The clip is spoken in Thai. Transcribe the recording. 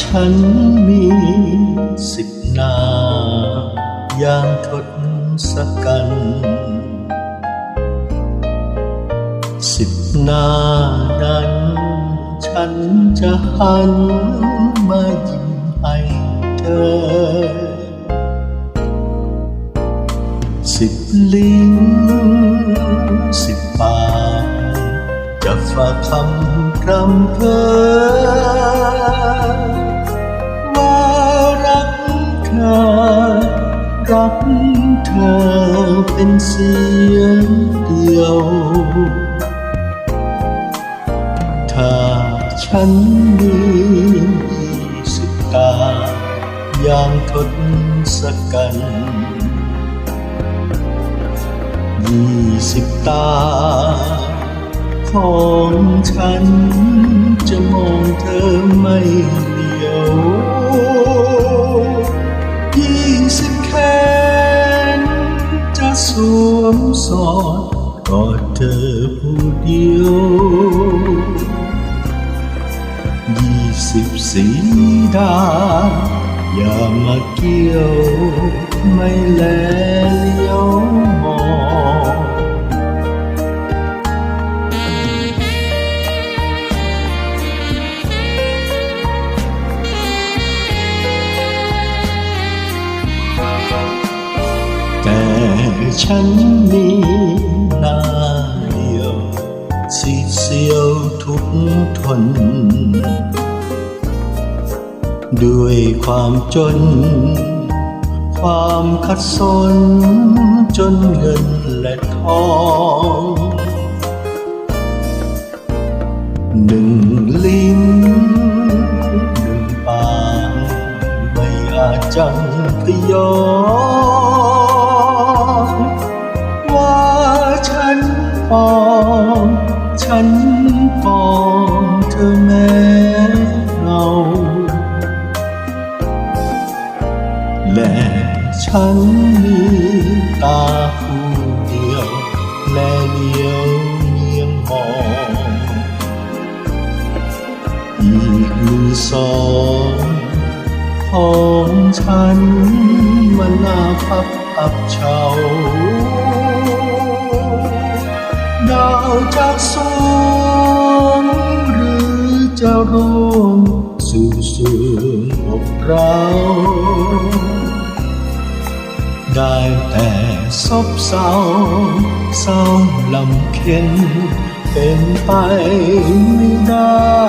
ฉันมีสิบนาอย่างทศกัณฐ์สิบนานั้น ฉันจะหันมายิ้มให้เธอ สิบลิ้นสิบปากจะฝากคำรำเพอ รักเธอเป็นเสียงเดียว ถ้าฉันมีสิบตาอย่างทศกัณฐ์ยี่สิบตา ของฉันจะมองเธอไม่ ซ้อนกอดเธอผู้เดียวยี่สิบสีดา อย่ามาเกี่ยว ไม่แลเลี้ยว ฉันมีหน้าเดียวสีเสียวทุกทน ด้วยความจน ความขัดสนจนเงินและทองหนึ่งลิ้นหนึ่งปากไม่อาจจังพยอง นปองเธอแม้เงาและฉันมีตาคู่เดียว และเลี้ยวเมียงมองอีกมือสองของฉันมันน่าพับอับเฉาดาวจากสว กเรา ได้แต่ซบเศร้าเศร้าลำเค็นเป็นไปไม่ได้